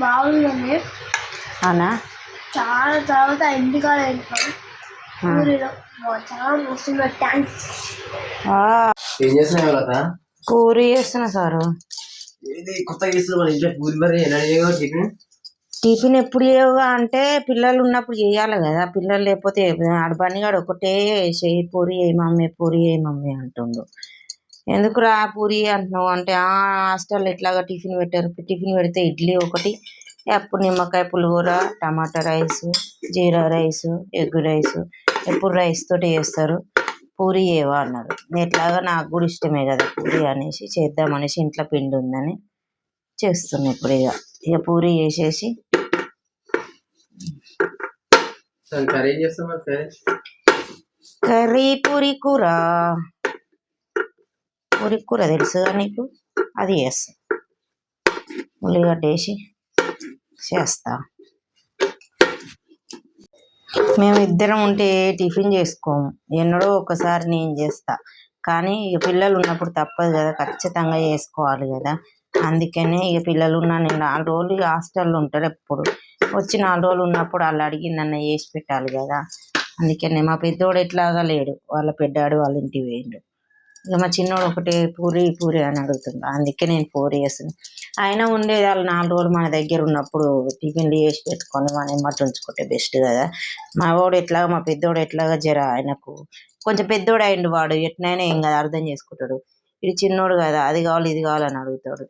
బాగుందండి అవునా? చాలా తర్వాత ఇంటికాడ ఊరిలో. చాలా వస్తుంది? థ్యాంక్స్ ఆ, ఏం చేస్తున్నావు లత పూరి చేస్తున్నా సారు. ఇది కొత్తగా చేస్తున్నావు మన ఇంట్లో పూరి మరి ఎలా చేయగలవు టిఫిన్ టిఫిన్ ఎప్పుడు చేయవుగా అంటే పిల్లలు ఉన్నప్పుడు చేయాలి కదా. పిల్లలు లేకపోతే ఆడ బండిగాడు ఒకటే చేయి పూరి చేయి మమ్మీ పూరి చేయి మమ్మీ అంటుండు. ఎందుకురా పూరి అంటున్నావు? అంటే ఆ హాస్టల్ ఎట్లాగా టిఫిన్ పెట్టారు? టిఫిన్ పెడితే ఇడ్లీ ఒకటి ఎప్పుడు నిమ్మకాయ పులిహోర tomato rice jeera rice egg rice ఎప్పుడు రైస్ తోటి చేస్తారు? పూరి చేయవా అన్నాడు ఎట్లాగా నాకు కూడా ఇష్టమే కదా పూరి అనేసి చేద్దామనేసి ఇంట్లో పిండి ఉందని చేస్తున్నా ఇప్పుడు ఇక. ఇక పూరి చేసేసి కర్రీ పూరి కూర. పూరి కూర తెలుసుగా నీకు? అది చేస్తా. ఉల్లిగడ్డ వేసి చేస్తా. మేము ఇద్దరం ఉంటే టిఫిన్ చేసుకోము. ఎన్నడో ఒకసారి నేను చేస్తా. కానీ ఇక పిల్లలు ఉన్నప్పుడు తప్పదు కదా ఖచ్చితంగా చేసుకోవాలి కదా. అందుకనే ఇక పిల్లలు ఉన్న నేను నాలుగు రోజులు ఇక హాస్టల్లో ఉంటారు ఎప్పుడు. వచ్చి నాలుగు రోజులు ఉన్నప్పుడు వాళ్ళు అడిగిందన్న చేసి పెట్టాలి కదా. అందుకనే మా పెద్దోడు ఎట్లాగా లేడు. వాళ్ళ పెద్దాడు వాళ్ళ ఇంటికి వేయండు ఇక మా చిన్నోడు ఒకటే పూరి పూరి అని అడుగుతుండు. అందుకే నేను పూరి చేస్తున్నాను అయినా ఉండేది వాళ్ళు నాలుగు రోజులు మన దగ్గర ఉన్నప్పుడు టిఫిన్లు చేసి పెట్టుకొని మనం ఎమ్మటి ఉంచుకుంటే బెస్ట్ కదా. మా వాడు ఎట్లాగా మా పెద్దోడు ఎట్లాగా జర ఆయనకు కొంచెం పెద్దోడు అయిండు వాడు. ఎట్లయినా ఏం కదా అర్థం చేసుకుంటాడు. ఇది చిన్నోడు కదా అది కావాలి ఇది కావాలని అడుగుతాడు.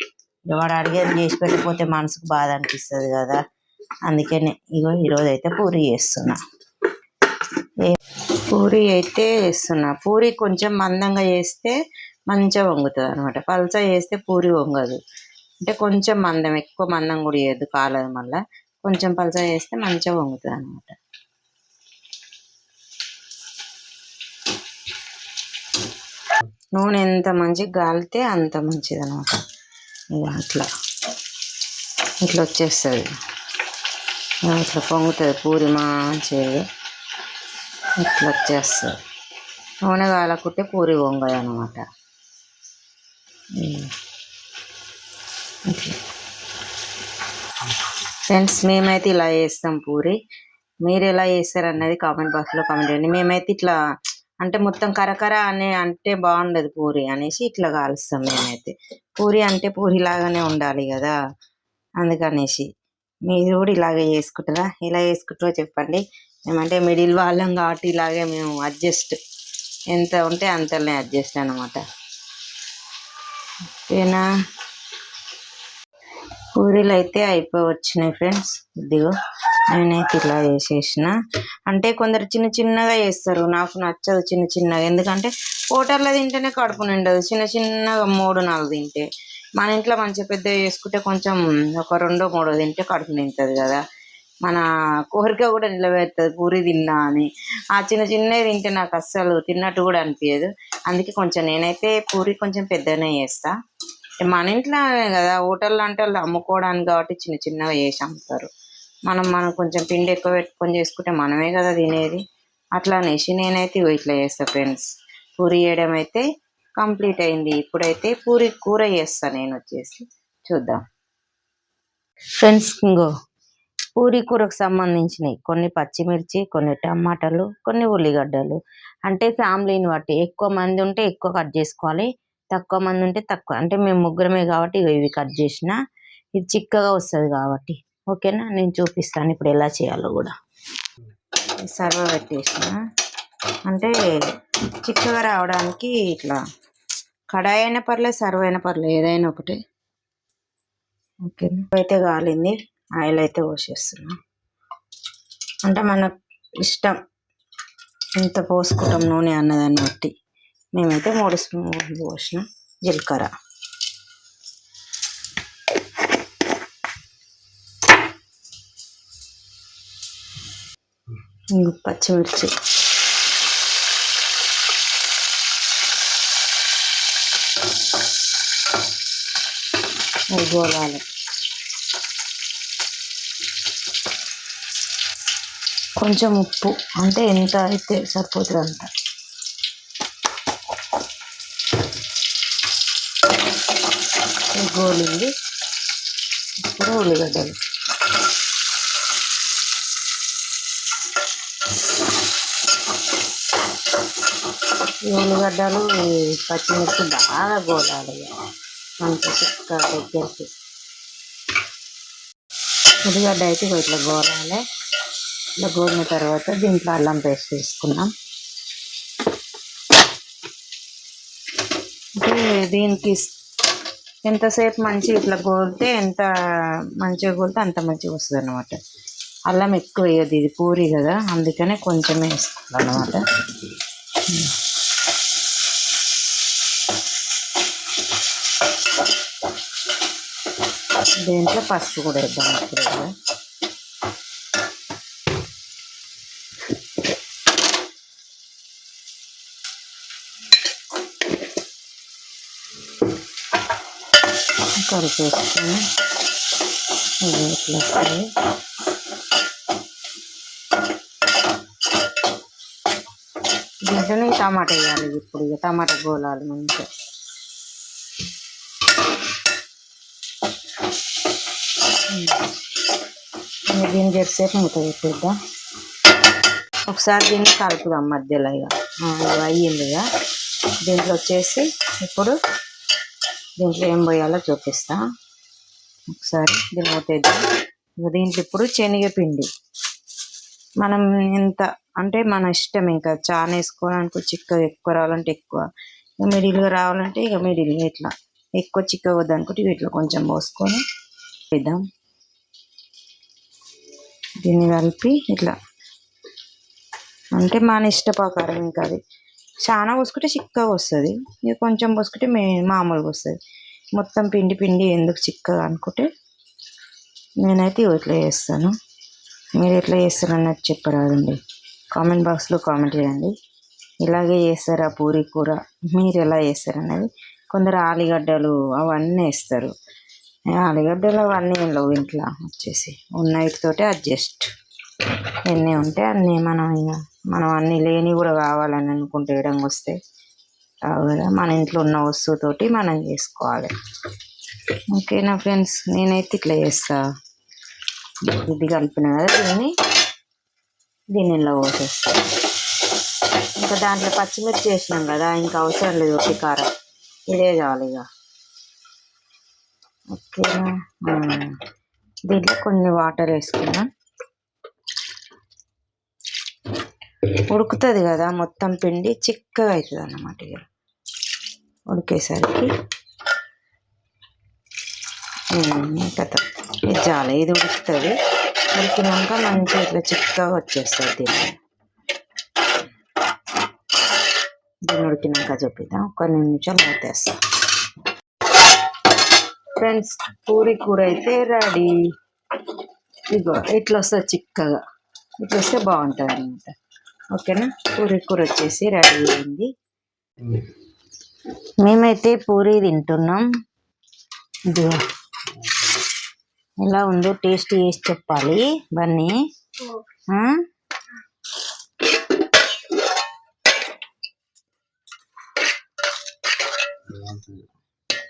వాడు అడిగేది చేసి పెట్టకపోతే మనసుకు బాధ అనిపిస్తుంది కదా. అందుకనే ఇగో ఈరోజు అయితే పూరి చేస్తున్నా. పూరి అయితే చేస్తున్నా పూరి కొంచెం మందంగా చేస్తే మంచిగా వంగుతుంది అనమాట పల్చగా చేస్తే పూరి వంగదు. అంటే కొంచెం మందం ఎక్కువ మందం కూడా వేయద్దు కాలేదు మళ్ళా. కొంచెం పల్చగా చేస్తే మంచిగా వంగుతుంది అనమాట నూనె ఎంత మంచిగా గాలితే అంత మంచిది అనమాట అట్లా. ఇట్లా వచ్చేస్తుంది. అట్లా ఇట్లా పొంగుతుంది. పూరి మంచిగా ఇట్లా వచ్చేస్తుంది. నూనె కాలకుంటే పూరి వంగాయి అనమాట ఫ్రెండ్స్ మేమైతే ఇలా చేస్తాం పూరి. మీరు ఎలా చేస్తారు అన్నది కామెంట్ బాక్స్లో కామెంట్ చేయండి. మేమైతే ఇట్లా అంటే మొత్తం కరకర అనే అంటే బాగుండదు పూరి అనేసి ఇట్లా కాలుస్తాం మేమైతే. పూరి అంటే పూరి లాగానే ఉండాలి కదా అందుకనేసి. మీరు కూడా ఇలాగే చేసుకుంటారా? ఎలా చేసుకుంటారో చెప్పండి. మేమంటే మిడిల్ వాళ్ళం కాబట్టి ఇలాగే మేము అడ్జస్ట్ ఎంత ఉంటే అంతనే అడ్జస్ట్ అనమాట ఓకేనా? పూరీలు అయితే అయిపోవచ్చినాయి ఫ్రెండ్స్. ఇదిగో నేనైతే ఇలా చేసేసిన. అంటే కొందరు చిన్న చిన్నగా చేస్తారు. నాకు నచ్చదు చిన్న చిన్నగా. ఎందుకంటే హోటల్లో తింటేనే కడుపు నిండదు. చిన్న చిన్నగా మూడు నాలుగు తింటే. మన ఇంట్లో మంచిగా పెద్ద చేసుకుంటే కొంచెం ఒక రెండో మూడో తింటే కడుపు నిండుతుంది కదా. మన కోరిక కూడా నిలబెడుతుంది పూరి తిన్నా అని. ఆ చిన్న చిన్నవి తింటే నాకు అస్సలు తిన్నట్టు కూడా అనిపించదు అందుకే కొంచెం నేనైతే పూరి కొంచెం పెద్దనే చేస్తా. మన ఇంట్లోనే కదా హోటల్లో అంటే వాళ్ళు అమ్ముకోవడానికి కాబట్టి చిన్న చిన్నగా చేసి అమ్ముతారు. మనం మనం కొంచెం పిండి ఎక్కువ పెట్టుకొని చేసుకుంటే మనమే కదా తినేది. అట్లా అనేసి నేనైతే ఇట్లా చేస్తా ఫ్రెండ్స్. పూరి చేయడం అయితే కంప్లీట్ అయింది. ఇప్పుడైతే పూరి కూర చేస్తాను నేను వచ్చేసి చూద్దాం. ఫ్రెండ్స్ ఇంగో పూరి కూరకు సంబంధించినవి కొన్ని పచ్చిమిర్చి కొన్ని టమాటాలు కొన్ని ఉల్లిగడ్డలు. అంటే ఫ్యామిలీని బట్టి ఎక్కువ మంది ఉంటే ఎక్కువ కట్ చేసుకోవాలి. తక్కువ మంది ఉంటే తక్కువ. అంటే మేము ముగ్గురమే కాబట్టి ఇవి కట్ చేసిన ఇది చిక్కగా వస్తుంది కాబట్టి. ఓకేనా? నేను చూపిస్తాను ఇప్పుడు ఎలా చేయాలో కూడా. సర్వ పెట్టేసిన. అంటే చిక్కగా రావడానికి ఇట్లా కడాయి అయినా పర్లేదు సర్వ్ అయినా పర్లేదు ఏదైనా ఒకటే. ఓకేనా అయితే కాలింది ఆయిల్ అయితే పోసేస్తున్నా. అంటే మనకు ఇష్టం ఎంత పోసుకుంటాం నూనె అన్నదాన్ని బట్టి. మేమైతే మూడు స్పూన్లు పోసిన జీలకర్ర. పచ్చిమిర్చి. అవి కొంచెం ఉప్పు అంటే ఎంత అయితే సరిపోతుంది అంత గోలింది ఇప్పుడు ఉల్లిగడ్డలు. ఈ ఉల్లిగడ్డలు పచ్చిమిర్చి బాగా గోలాలి. మనకి దగ్గరికి ఉల్లిగడ్డ అయితే ఇట్లా గోరాలి. ఇట్లా గోరిన తర్వాత దీంట్లో అల్లం పేస్ట్ వేసుకున్నాం దీనికి ఎంతసేపు మంచి ఇట్లా గోలితే ఎంత మంచిగా గోలితే అంత మంచిగా వస్తుంది అనమాట అల్లం ఎక్కువ వేయదు ఇది పూరి కదా అందుకనే కొంచెమే వేసుకోవాలన్నమాట. దీంట్లో పసుపు కూడా వేద్దాం ఇప్పుడు కూడా. కలిపేసుకొని ఇది ఇట్లా వస్తుంది దీంట్లోనే టమాటా వేయాలి ఇప్పుడు ఇక టమాటా గోలాలు మంచిగా దీన్ని జెర్సేపు మూత పెట్టేద్దాం? ఒకసారి దీన్ని కలుపుదాం మధ్యలో ఇక. ఇక అయ్యింది ఇక. దీంట్లో వచ్చేసి ఇప్పుడు దీంట్లో ఏం పోయాలో చూపిస్తా. ఒకసారి దీన్ని మూతేద్దాం ఇక దీంట్లో ఇప్పుడు శనగపిండి. మనం ఎంత అంటే మన ఇష్టం ఇంకా చాలా వేసుకోవాలనుకో చిక్కగా ఎక్కువ రావాలంటే ఎక్కువ. ఇక మిడిల్గా రావాలంటే ఇక మిడిల్గా ఇట్లా ఎక్కువ చిక్కగా వద్దనుకుంటే ఇట్లా కొంచెం పోసుకొని వేద్దాం. దీన్ని కలిపి ఇట్లా. అంటే మన ఇష్టప్రకారం ఇంకా అది. చాలా పోసుకుంటే చిక్కగా వస్తుంది. ఇక కొంచెం పోసుకుంటే మే మామూలుగా వస్తుంది. మొత్తం పిండి పిండి ఎందుకు చిక్కగా అనుకుంటే నేనైతే ఇట్లా చేస్తాను. మీరు ఎట్లా చేస్తారు అన్నది చెప్పరాదండి. కామెంట్ బాక్స్లో కామెంట్ చేయండి. ఇలాగే చేస్తారా పూరి కూర? మీరు ఎలా చేస్తారు అన్నది? కొందరు ఆలుగడ్డలు అవన్నీ వేస్తారు. ఆలుగడ్డలు అవన్నీ లేవు ఇంట్లో. వచ్చేసి ఉన్నటితోటి అడ్జస్ట్. ఎన్ని ఉంటే అన్నీ మనం ఇక మనం అన్నీ లేని కూడా కావాలని అనుకుంటే వేయడం వస్తే రావు కదా. మన ఇంట్లో ఉన్న వస్తువుతోటి మనం చేసుకోవాలి. ఓకేనా ఫ్రెండ్స్? నేనైతే ఇట్లా చేస్తా. ఇది కలిపిన కదా దీన్ని? దీనిలో పోసేస్తా. ఇంకా దాంట్లో పచ్చిమిర్చి వేసినాం కదా ఇంకా అవసరం లేదు ఒకటి కారం. ఇదే చాలు ఇక. ఓకేనా? దీంట్లో కొన్ని వాటర్ వేసుకున్నాం ఉడుకుతుంది కదా మొత్తం పిండి చిక్కగా అవుతుంది అన్నమాట ఇక ఉడికేసరికి కథ ఇది చాలా ఇది ఉడుకుతుంది. ఉడికినాక మంచిగా ఇట్లా చిక్కగా వచ్చేస్తుంది దీన్ని దీన్ని ఉడికినాక చూపిద్దాం. కొన్ని నిమిషాలు అవుతేస్తాం ఫ్రెండ్స్ పూరి కూర అయితే రెడీ. ఇదిగో ఇట్లా వస్తుంది చిక్కగా. ఇట్లా వస్తే బాగుంటుంది అనమాట ఓకేనా? పూరి కూర వచ్చేసి రెడీ అయింది. మేమైతే పూరి తింటున్నాం. ఇదిగో. ఎలా ఉందో టేస్ట్ చేసి చెప్పాలి. బన్నీ.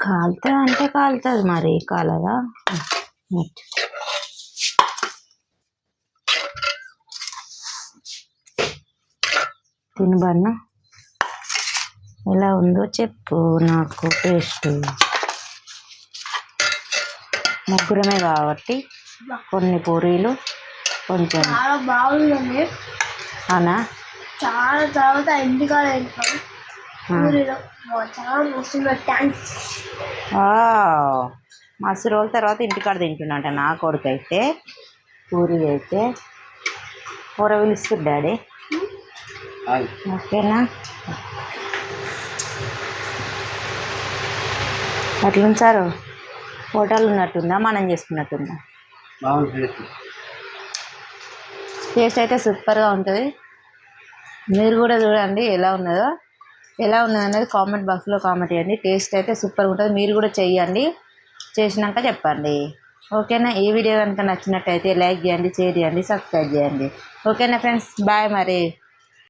కాలుతుంది అంటే కాలుతుంది మరి కాలదా నెట్. తిను బన్న. ఎలా ఉందో చెప్పు నాకు టేస్ట్. ముగ్గురమే కాబట్టి కొన్ని పూరీలు కొంచెం. చాలా బాగుందండి. అనా చాలా తర్వాత ఇంటికాడ ఊరిలో. చాలా మస్తు థ్యాంక్స్ మస్తు రోజుల తర్వాత ఇంటికాడ తింటున్నాట నా కొడుకు అయితే పూరి అయితే. కూర పిలుస్తుంది డాడీ. ఓకేనా? అట్లుంచారు హోటల్ ఉన్నట్టుందా? మనం చేసుకున్నట్టుందా? టేస్ట్ అయితే సూపర్గా ఉంటుంది. మీరు కూడా చూడండి ఎలా ఉన్నదో. ఎలా ఉన్నది అనేది కామెంట్ బాక్స్లో కామెంట్ చేయండి. టేస్ట్ అయితే సూపర్గా ఉంటుంది. మీరు కూడా చేయండి చేసినాక చెప్పండి. ఓకేనా? ఈ వీడియో కనుక నచ్చినట్టయితే లైక్ చేయండి షేర్ చేయండి సబ్స్క్రైబ్ చేయండి. ఓకేనా ఫ్రెండ్స్? బాయ్ మరి.